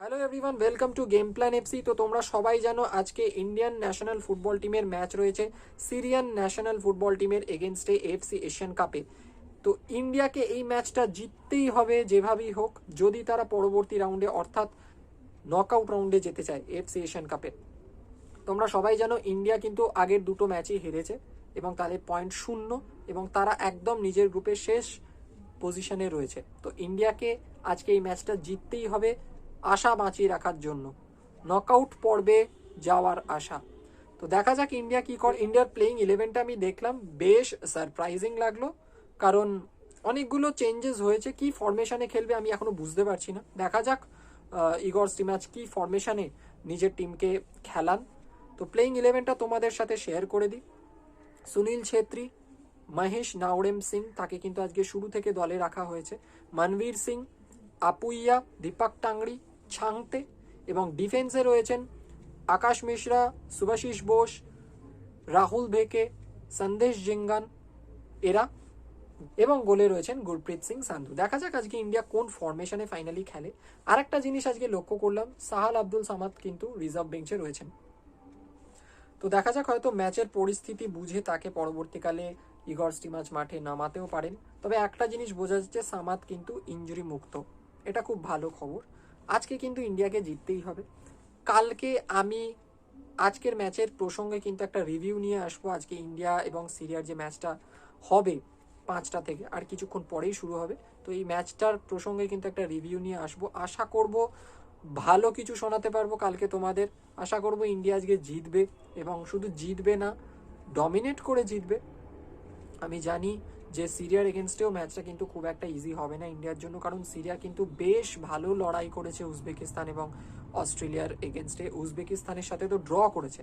Hello everyone welcome to Game Plan FC তো তোমরা সবাই জানো আজকে ইন্ডিয়ান ন্যাশনাল ফুটবল টিমের ম্যাচ রয়েছে সিরিয়ান ন্যাশনাল ফুটবল টিমের এগেনস্টে এফসি এশিয়ান কাপে তো ইন্ডিয়াকে এই ম্যাচটা জিততেই হবে যেভাবেই হোক, যদি তারা পরবর্তী রাউন্ডে অর্থাৎ নকআউট রাউন্ডে যেতে চায় এফসি এশিয়ান কাপে তোমরা সবাই জানো ইন্ডিয়া কিন্তু আগের দুটো ম্যাচই হেরেছে এবং তাদের পয়েন্ট শূন্য এবং তারা একদম নিজের গ্রুপের শেষ পজিশনে রয়েছে। তো ইন্ডিয়াকে আজকে এই ম্যাচটা জিততেই হবে আশা বাঁচিয়ে রাখার জন্য। নকআউট পর্বে যাওয়ার আশা। তো দেখা যাক ইন্ডিয়া কি কর ইন্ডিয়ার প্লেইং ইলেভেনটা আমি দেখলাম, বেশ সারপ্রাইজিং লাগল। কারণ অনেকগুলো চেঞ্জেস হয়েছে, কি ফরমেশনে খেলবে আমি এখনও বুঝতে পারছি না। দেখা যাক ইগর স্টিমাচ কি ফরমেশনে নিজের টিমকে খেলান। তো প্লেইং ইলেভেনটা তোমাদের সাথে শেয়ার করে দিই। সুনীল ছেত্রী, মহেশ নাওরেম সিং, তাকে কিন্তু আজকে শুরু থেকে দলে রাখা হয়েছে। মনবীর সিং, আপুইয়া, দীপক টাংড়ি ছাংতে এবং ডিফেন্সে রয়েছেন আকাশ মিশ্রা সুভাশিস বোস, রাহুল ভেকে, সন্দেশ জিঙ্গান এরা এবং গোলে রয়েছেন গুরপ্রীত সিং সান্ধু। দেখা যাক আজকে ইন্ডিয়া কোন ফরমেশনে ফাইনালি খেলে। আরেকটা জিনিস আজকে লক্ষ্য করলাম, সাহাল আব্দুল সামাদ কিন্তু রিজার্ভ বেঞ্চে রয়েছেন। তো দেখা যাক হয়তো ম্যাচের পরিস্থিতি বুঝে তাকে পরবর্তীকালে ইগর স্টিমাচ মাঠে নামাতেও পারেন। তবে একটা জিনিস বোঝা যাচ্ছে, সামাদ কিন্তু ইঞ্জুরি মুক্ত এটা খুব ভালো খবর। আজকে কিন্তু ইন্ডিয়াকে জিততেই হবে। কালকে আমি আজকের ম্যাচের প্রসঙ্গে কিন্তু একটা রিভিউ নিয়ে আসব। আজকে ইন্ডিয়া এবং সিরিয়ার যে ম্যাচটা হবে পাঁচটা থেকে আর কিছুক্ষণ পরেই শুরু হবে। তো এই ম্যাচটার প্রসঙ্গে কিন্তু একটা রিভিউ নিয়ে আসব। আশা করব ভালো কিছু শোনাতে পারব কালকে তোমাদের। আশা করব ইন্ডিয়া আজকে জিতবে এবং শুধু জিতবে না ডমিনেট করে জিতবে। আমি জানি যে সিরিয়ার এগেনস্টেও ম্যাচটা কিন্তু খুব একটা ইজি হবে না ইন্ডিয়ার জন্য, কারণ সিরিয়া কিন্তু বেশ ভালো লড়াই করেছে উজবেকিস্তান এবং অস্ট্রেলিয়ার এগেনস্টে। উজবেকিস্তানের সাথে তো ড্র করেছে।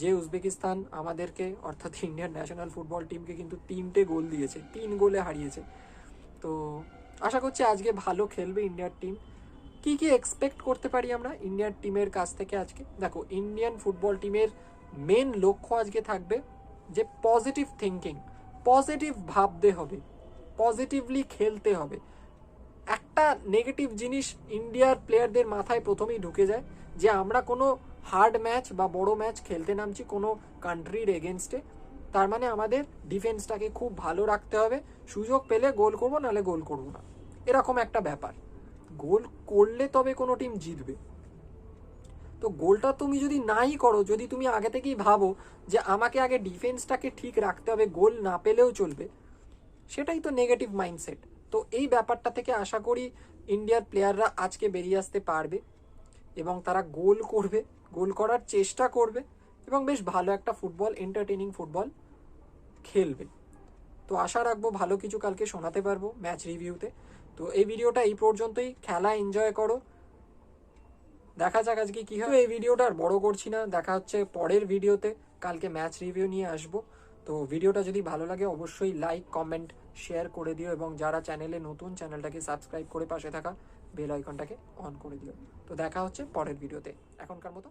যে উজবেকিস্তান আমাদেরকে, অর্থাৎ ইন্ডিয়ান ন্যাশনাল ফুটবল টিমকে কিন্তু তিনটে গোল দিয়েছে, তিন গোলে হারিয়েছে। তো আশা করছি আজকে ভালো খেলবে ইন্ডিয়ার টিম কি কি এক্সপেক্ট করতে পারি আমরা ইন্ডিয়ান টিমের কাছ থেকে আজকে? দেখো, ইন্ডিয়ান ফুটবল টিমের মেন লক্ষ্য আজকে থাকবে যে পজিটিভ থিঙ্কিং পজিটিভ ভাবতে হবে, পজিটিভলি খেলতে হবে। একটা নেগেটিভ জিনিস ইন্ডিয়ার প্লেয়ারদের মাথায় প্রথমেই ঢুকে যায় যে আমরা কোনো হার্ড ম্যাচ বা বড় ম্যাচ খেলতে নামছি কোনো কান্ট্রির এগেনস্টে। তার মানে আমাদের ডিফেন্সটাকে খুব ভালো রাখতে হবে, সুযোগ পেলে গোল করব নাহলে গোল করব না। এরকম একটা ব্যাপার। গোল করলে তবে কোনো টিম জিতবে। তো গোলটা তুমি যদি নাই করো, যদি তুমি আগে থেকেই ভাবো যে আমাকে আগে ডিফেন্সটাকে ঠিক রাখতে হবে, গোল না পেলেও চলবে, সেটাই তো নেগেটিভ মাইন্ডসেট তো এই ব্যাপারটা থেকে আশা করি ইন্ডিয়ার প্লেয়াররা আজকে বেরিয়ে আসতে পারবে এবং তারা গোল করবে, গোল করার চেষ্টা করবে এবং বেশ ভালো একটা ফুটবল এন্টারটেনিং ফুটবল খেলবে। তো আশা রাখব ভালো কিছু কালকে শোনাতে পারব ম্যাচ রিভিউতে তো এই ভিডিওটা এই পর্যন্তই। খেলা এনজয় করো। দেখা যাক আজকে কি হয়। এই ভিডিওটা আর বড় করছি না, দেখা হচ্ছে পরের ভিডিওতে। কালকে ম্যাচ রিভিউ নিয়ে আসব। তো ভিডিওটা যদি ভালো লাগে, অবশ্যই লাইক কমেন্ট শেয়ার করে দিও এবং যারা চ্যানেলে নতুন চ্যানেলটাকে সাবস্ক্রাইব করে পাশে থাকা বেল আইকনটাকে অন করে দিও। তো দেখা হচ্ছে পরের ভিডিওতে। এখনকার মতো